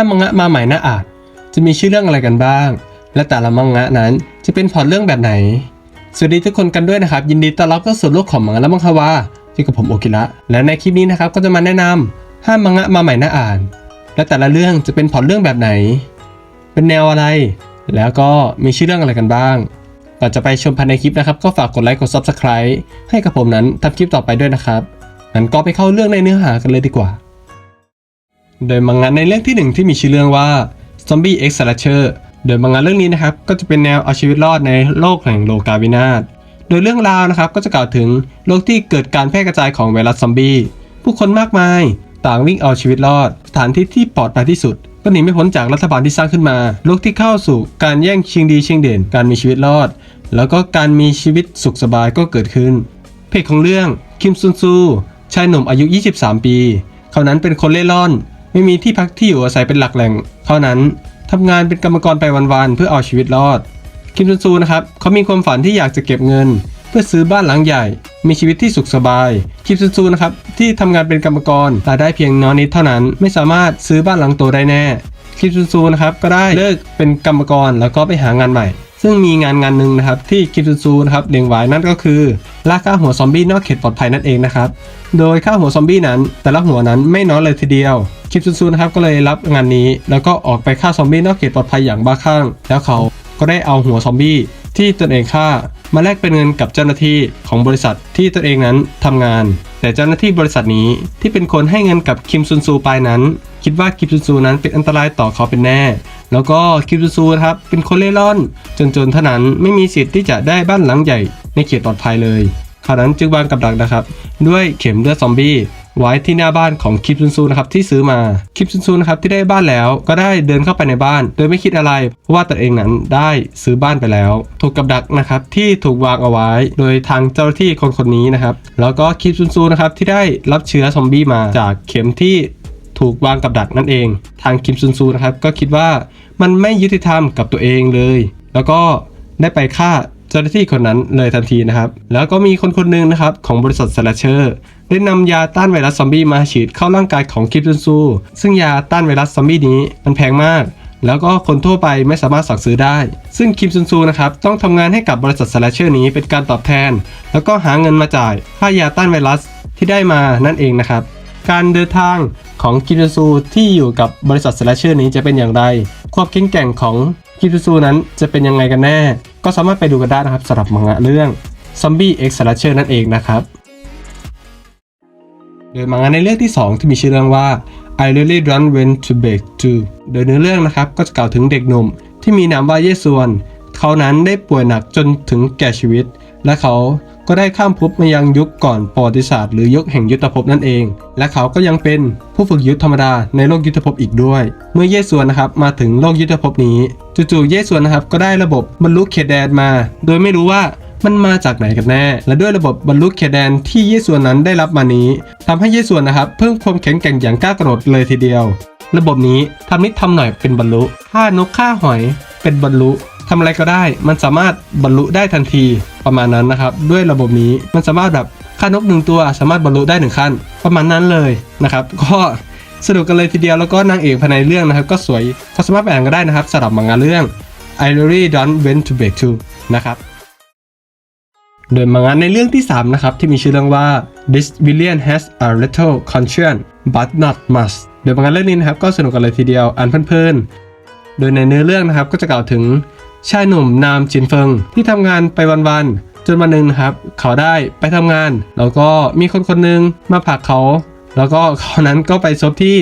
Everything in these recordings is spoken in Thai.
ถ้ามังงะมาใหม่หน่าอ่านจะมีชื่อเรื่องอะไรกันบ้าง และแต่ละมังงะนั้นจะเป็นพล็อตเรื่องแบบไหน สวัสดีทุกคนกันด้วยนะครับ ยินดีต้อนรับเข้าสู่โลกของมังงะและมังควาที่กับผมโอกิระและในคลิปนี้นะครับก็จะมาแนะนำห้ามังงะมาใหม่หน่าอ่าน และแต่ละเรื่องจะเป็นพล็อตเรื่องแบบไหน เป็นแนวอะไร แล้วก็มีชื่อเรื่องอะไรกันบ้างก่อนจะไปชมภายในคลิปนะครับ ก็ฝากกดไลค์กด Subscribe ให้กับผมนั้นทำคลิปต่อไปด้วยนะครับงั้นก็ไปเข้าเรื่องในเนื้อหากันเลยดีกว่า โดยมังงะในเรื่องที่หนึ่งที่มีชื่อเรื่องว่า Zombie X Slasher โดยมังงะเรื่องนี้นะครับก็จะเป็นแนวเอาชีวิตรอดในโลกแห่งโลกาวินาศโดยเรื่องราวนะครับก็จะกล่าวถึงโลกที่เกิดการแพร่กระจายของไวรัสซอมบี้ผู้คนมากมายต่างวิ่งเอาชีวิตรอด สถานที่ที่ปลอดภัยที่สุด ก็หนีไม่พ้นจากรัฐบาลที่สร้างขึ้นมา โลกที่เข้าสู่การแย่งชิงดีชิงเด่น การมีชีวิตรอด แล้วก็การมีชีวิตสุขสบายก็เกิดขึ้น เพจของเรื่องคิมซุนซูชายหนุ่มอายุ 23 ปี เขานั้นเป็นคนเล่ร่อน ไม่มีที่พักที่อยู่อาศัยเป็นหลักแหล่งเขานั้นทำงานเป็นกรรมกรไปวันๆเพื่อเอาชีวิตรอด คิมซุนซูนะครับเขามีความฝันที่อยากจะเก็บเงิน เพื่อซื้อบ้านหลังใหญ่ มีชีวิตที่สุขสบาย คิมซุนซูนะครับที่ทำงานเป็นกรรมกรรายได้เพียงน้อยนิดเท่านั้น ไม่สามารถซื้อบ้านหลังโตได้แน่ คิมซุนซูนะครับก็ได้เลิกเป็นกรรมกรแล้วก็ไปหางานใหม่ ซึ่งมีงานงานหนึ่งนะครับที่คิมซุนซูนะครับเลี้ยงไว้นั่นก็คือล่าฆ่าหัวซอมบี้นอกเขตปลอดภัยนั่นเองนะครับ โดยฆ่าหัวซอมบี้นั้น แต่ละหัวนั้นไม่น้อยเลยทีเดียว คิมซุนซูนะครับก็เลยรับงานนี้ แล้วก็ออกไปฆ่าซอมบี้นอกเขตปลอดภัยอย่างบ้าคลั่งแล้วเขาก็ได้เอาหัวซอมบี้ที่ตนเองฆ่ามาแลกเป็นเงินกับเจ้าหน้าที่ของบริษัทที่ตนเองนั้นทำงาน แต่เจ้าหน้าที่บริษัทนี้ที่เป็นคนให้เงินกับคิมซุนซูไปนั้น คิดว่าคิมซุนซูนั้นเป็นอันตรายต่อเขาเป็นแน่ แล้วก็คิมซุนซูนะครับเป็นคนเล่ร่อน จนๆเท่านั้นไม่มีสิทธิ์ที่จะได้บ้านหลังใหญ่ในเขตปลอดภัยเลยเขานั้นจึงวางกับดักนะครับ ด้วยเข็มเลือดซอมบี้ ไว้ที่หน้าบ้านของคิมซุนซูนะครับที่ซื้อมาคิมซุนซูนะครับที่ได้บ้านแล้วก็ได้เดินเข้าไปในบ้าน โดยไม่คิดอะไรเพราะว่าตนเองนั้นได้ซื้อบ้านไปแล้ว ถูกกับดักนะครับที่ถูกวางเอาไว้ โดยทางเจ้าหน้าที่คนคนนี้นะครับแล้วก็คิมซุนซูนะครับที่ได้รับเชื้อซอมบี้มาจากเข็มที่ถูกวางกับดักนั่นเอง ทางคิมซุนซูนะครับก็คิดว่ามันไม่ยุติธรรมกับตัวเองเลย แล้วก็ได้ไปฆ่าเจ้าหน้าที่คนนั้นเลยทันทีนะครับ แล้วก็มีคนคนหนึ่งนะครับของบริษัทสแลชเชอร์ ได้นำยาต้านไวรัสซอมบี้มาฉีดเข้าร่างกายของคิมซุนซู ซึ่งยาต้านไวรัสซอมบี้นี้มันแพงมาก แล้วก็คนทั่วไปไม่สามารถสั่งซื้อได้ ซึ่งคิมซุนซูนะครับต้องทำงานให้กับบริษัทสแลชเชอร์นี้เป็นการตอบแทน แล้วก็หาเงินมาจ่ายค่ายาต้านไวรัสที่ได้มานั่นเองนะครับการเดินทางของคิมซุนซูที่อยู่กับบริษัทสแลชเชอร์นี้จะเป็นอย่างไร ความแข็งแกร่งของคิมซุนซูนั้นจะเป็นยังไงกันแน่ ก็สามารถไปดูกันได้นะครับสำหรับมังงะเรื่อง Zombie X Slasher นั่นเองนะครับ โดยมังงะในเรื่องที่ 2 ที่มีชื่อเรื่องว่า I really don't want to beg to โดยเนื้อเรื่องนะครับก็จะกล่าวถึงเด็กหนุ่ม ที่มีนามว่าเยซวน เขานั้นได้ป่วยหนักจนถึงแก่ชีวิต และเขาก็ได้ข้ามภพมายังยุคก่อนประวัติศาสตร์หรือยุคแห่งยุทธภพนั่นเอง และเขาก็ยังเป็นผู้ฝึกยุทธธรรมดาในโลกยุทธภพอีกด้วย เมื่อเยซวนนะครับมาถึงโลกยุทธภพนี้ จู่ๆเยซวนนะครับก็ได้ระบบบรรลุเขตแดนมา โดยไม่รู้ว่า มันมาจากไหนกันแน่ และด้วยระบบบรรลุเขตแดนที่เยซวนนั้นได้รับมานี้ทำให้เยซวนนะครับ เพิ่มความแข็งแกร่งอย่างก้าวกระโดดเลยทีเดียว ระบบนี้ทำนิดทำหน่อยเป็นบรรลุฆ่านกฆ่าหอย เป็นบรรลุทำอะไรก็ได้ มันสามารถบรรลุได้ทันทีประมาณนั้นนะครับ ด้วยระบบนี้มันสามารถแบบฆ่านกหนึ่งตัว สามารถบรรลุได้หนึ่งขั้น ประมาณนั้นเลยนะครับ ก็สนุกกันเลยทีเดียวแล้วก็นางเอกภายในเรื่องนะครับ ก็สวยก็สามารถไปอ่านกันได้นะครับสำหรับมังงะเรื่อง I really don't want to break to นะครับ โดยมังงะในเรื่องที่ 3 นะครับ ที่มีชื่อเรื่องว่า This villain has a little conscience but not much โดยมังงะเรื่องนี้นะครับก็สนุกกันเลยทีเดียวอ่านเพลินๆ โดยในเนื้อเรื่องนะครับก็จะกล่าวถึงชายหนุ่มนามจินเฟิงที่ทำงานไปวันๆจนวันหนึ่งนะครับ เขาได้ไปทำงาน แล้วก็มีคนคนหนึ่งมาผลักเขา แล้วก็เขานั้นก็ไปซบที่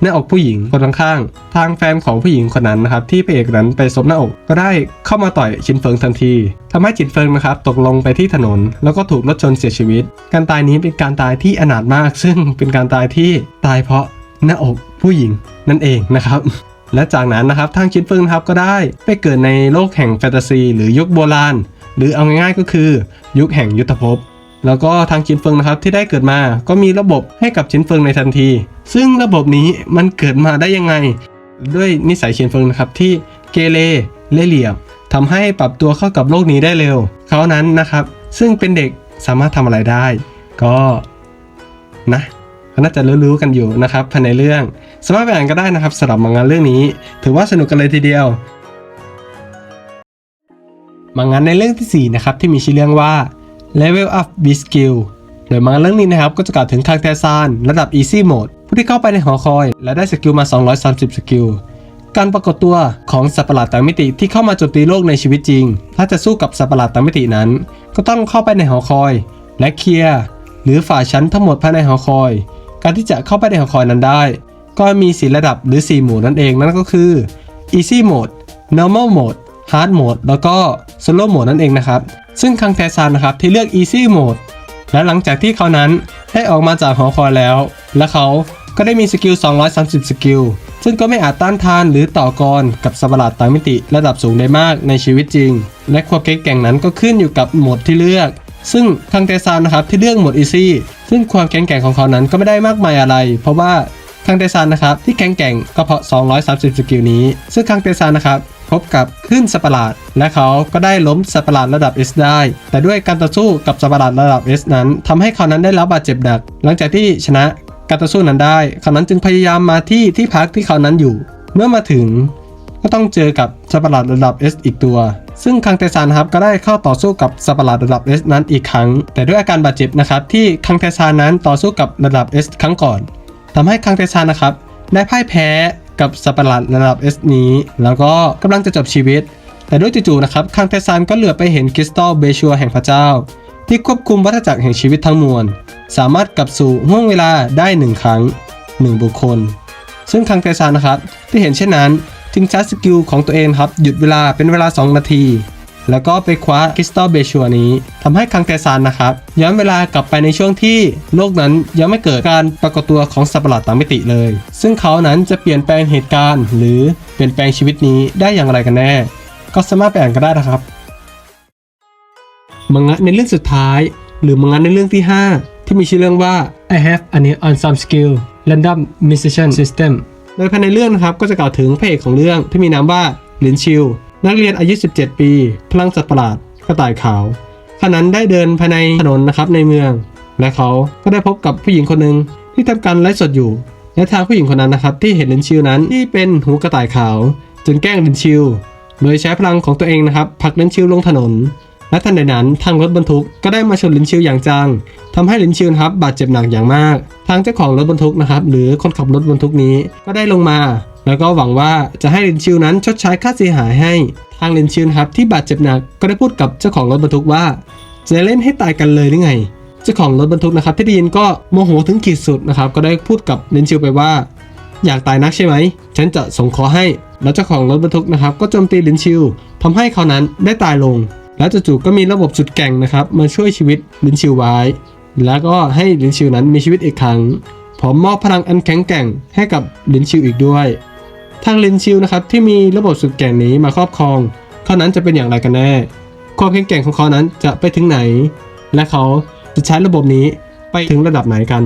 หน้าอกผู้หญิงคนข้างๆทางแฟนของผู้หญิงคนนั้นนะครับที่พระเอกนั้นไปซบหน้าอกก็ได้เข้ามาต่อยจินเฟิงทันทีทำให้จินเฟิงนะครับตกลงไปที่ถนน แล้วก็ถูกรถชนเสียชีวิต การตายนี้เป็นการตายที่อนาถมาก ซึ่งเป็นการตายที่ตายเพราะหน้าอกผู้หญิงนั่นเองนะครับและจากนั้นนะครับทางชินเฟิงนะครับก็ได้ไปเกิดในโลกแห่งแฟนตาซี หรือยุคโบราณ หรือเอาง่ายๆก็คือ ยุคแห่งยุทธภพ แล้วก็ทางชินเฟิงนะครับที่ได้เกิดมาก็มีระบบให้กับชินเฟิงในทันที ซึ่งระบบนี้มันเกิดมาได้ยังไง ด้วยนิสัยชินเฟิงนะครับที่เกเรเล่เหลี่ยมทำให้ปรับตัวเข้ากับโลกนี้ได้เร็ว เขานั้นนะครับ ซึ่งเป็นเด็กสามารถทำอะไรได้ ก็นะก็น่าจะรู้ๆกันอยู่นะครับภายในเรื่อง สามารถไปอ่านก็ได้นะครับสำหรับมังงะเรื่องนี้ ถือว่าสนุกกันเลยทีเดียวมังงะในเรื่องที่4นะครับที่มีชื่อเรื่องว่า Level Up b e Skill โดยมังเรื่องนี้นะครับก็จะกล่าวถึงคางแทซานระดับ Easy Mode ผู้ที่เข้าไปในหอคอย และได้สกิลมา 230 สกิล การปรากฏตัวของสัตว์ประหลาดต่างมิติที่เข้ามาโจมตีโลกในชีวิตจริง ถ้าจะสู้กับสัตว์ประหลาดต่างมิตินั้น ก็ต้องเข้าไปในหอคอย และเคลียร์หรือฝ่าชั้นทั้งหมดภายในหอคอย การที่จะเข้าไปในหอคอยนั้นได้ ก็มีสีระดับหรือ4โหมดนั่นเองนั่นก็คือ Easy Mode Normal Mode Hard Mode แล้วก็ Solo Mode นั่นเองนะครับ ซึ่งคังแทซานนะครับที่เลือก Easy Mode และหลังจากที่เขานั้นได้ออกมาจากหอคอยแล้ว และเขาก็ได้มีสกิล 230 สกิล ซึ่งก็ไม่อาจต้านทานหรือต่อกรกับสัตว์ประหลาดต่างมิติระดับสูงได้มากในชีวิตจริง และความเก่งแกร่งนั้นก็ขึ้นอยู่กับโหมดที่เลือก ซึ่งคังเตซานนะครับที่เลือกโหมด Easy ซึ่งความแข็งแกร่งของเขานั้นก็ไม่ได้มากมายอะไร เพราะว่าคังเตซานนะครับที่แข็งแกร่งก็เพราะ 230 สกิลนี้ ซึ่งคังเตซานนะครับ พบกับคลื่นสัตว์ปหลาด และเขาก็ได้ล้มสัตว์ปหลาดระดับ S ได้ แต่ด้วยการต่อสู้กับสัตว์ปหลาดระดับ S นั้นทำให้เขานั้นได้รับบาดเจ็บหนัก หลังจากที่ชนะการต่อสู้นั้นได้ เขานั้นจึงพยายามมาที่ที่พักที่เขานั้นอยู่ เมื่อมาถึงก็ต้องเจอกับสัตว์ปหลาดระดับ S อีกตัว ซึ่งคังเตซานครับก็ได้เข้าต่อสู้กับสัตว์ปหลาดระดับ S นั้นอีกครั้ง แต่ด้วยอาการบาดเจ็บนะครับที่คังเตซานนั้นต่อสู้กับระดับ S ครั้งก่อนทำให้คังเตซานนะครับได้พ่ายแพ้ กับสัตว์ประหลาดระดับ S นี้ แล้วก็กำลังจะจบชีวิต แต่ด้วยจู่ๆนะครับคังเทซานก็เหลือไปเห็นคริสตัลเบชัวแห่งพระเจ้า ที่ควบคุมวัฏจักรแห่งชีวิตทั้งมวล สามารถกลับสู่ห่วงเวลาได้หนึ่งครั้งหนึ่งบุคคล ซึ่งคังเทซานนะครับที่เห็นเช่นนั้น จึงใช้สกิลของตัวเองครับหยุดเวลาเป็นเวลา 2 นาที แล้วก็ไปคว้าคริสตัลเบชัวนี้ทำให้คังเตซานนะครับย้อนเวลากลับไปในช่วงที่โลกนั้นยังไม่เกิดการปรากฏตัวของสัตว์ประหลาดต่างมิติเลย ซึ่งเขานั้นจะเปลี่ยนแปลงเหตุการณ์ หรือเปลี่ยนแปลงชีวิตนี้ได้อย่างไรกันแน่ ก็สามารถไปอ่านกันได้นะครับมังงะในเรื่องสุดท้าย หรือมังงะในเรื่องที่ 5 ที่มีชื่อเรื่องว่า I have an awesome skill random mission system โดยภายในเรื่องนะครับก็จะกล่าวถึงพระเอกของเรื่องที่มีนามว่าลินชิว นักเรียนอายุ 17 ปี พลังสัตว์ประหลาดกระต่ายขาว ขณะนั้นได้เดินภายในถนนนะครับในเมือง และเขาก็ได้พบกับผู้หญิงคนหนึ่งที่ทำการไลฟ์สดอยู่ และทางผู้หญิงคนนั้นนะครับ ที่เห็นลินชิวนั้นที่เป็นหูกระต่ายขาวจึงแกล้งลินชิว โดยใช้พลังของตัวเองนะครับผลักลินชิวลงถนน และทันใดนั้นทางรถบรรทุกก็ได้มาชนลินชิวอย่างจังทำให้ลินชิวครับบาดเจ็บหนักอย่างมาก ทางเจ้าของรถบรรทุกนะครับหรือคนขับรถบรรทุกนี้ก็ได้ลงมา แล้วก็หวังว่าจะให้ลินชิวนั้นชดใช้ค่าเสียหายให้ ทางลินชิวนะครับที่บาดเจ็บหนักก็ได้พูดกับเจ้าของรถบรรทุกว่า จะเล่นให้ตายกันเลยหรือไง เจ้าของรถบรรทุกนะครับที่ได้ยินก็โมโหถึงขีดสุดนะครับก็ได้พูดกับลินชิวไปว่า อยากตายนักใช่ไหม ฉันจะส่งขอให้ แล้วเจ้าของรถบรรทุกนะครับก็โจมตีลินชิวทำให้เขานั้นได้ตายลง แล้วจู่ๆก็มีระบบจุดแก่งนะครับมาช่วยชีวิตลินชิวไว้ แล้วก็ให้ลินชิวนั้นมีชีวิตอีกครั้งพร้อมมอบพลังอันแข็งแกร่งให้กับลินชิวอีกด้วย ทางลินชิวนะครับที่มีระบบสุดแก่งนี้มาครอบครอง เขานั้นจะเป็นอย่างไรกันแน่ ความแข็งแกร่งของเขานั้นจะไปถึงไหน และเขาจะใช้ระบบนี้ไปถึงระดับไหนกัน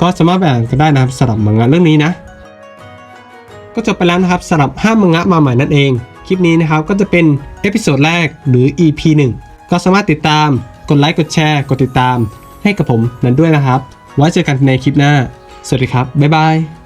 ก็สามารถไปอ่านกันได้นะครับสำหรับมังงะเรื่องนี้นะ ก็จบไปแล้วนะครับสำหรับ5มังงะมาใหม่นั่นเอง คลิปนี้นะครับก็จะเป็นเอพิโซดแรกหรือ EP 1 ก็สามารถติดตาม กดไลค์กดแชร์กดติดตาม ให้กับผมนั้นด้วยนะครับ ไว้เจอกันในคลิปหน้า สวัสดีครับบ๊ายบาย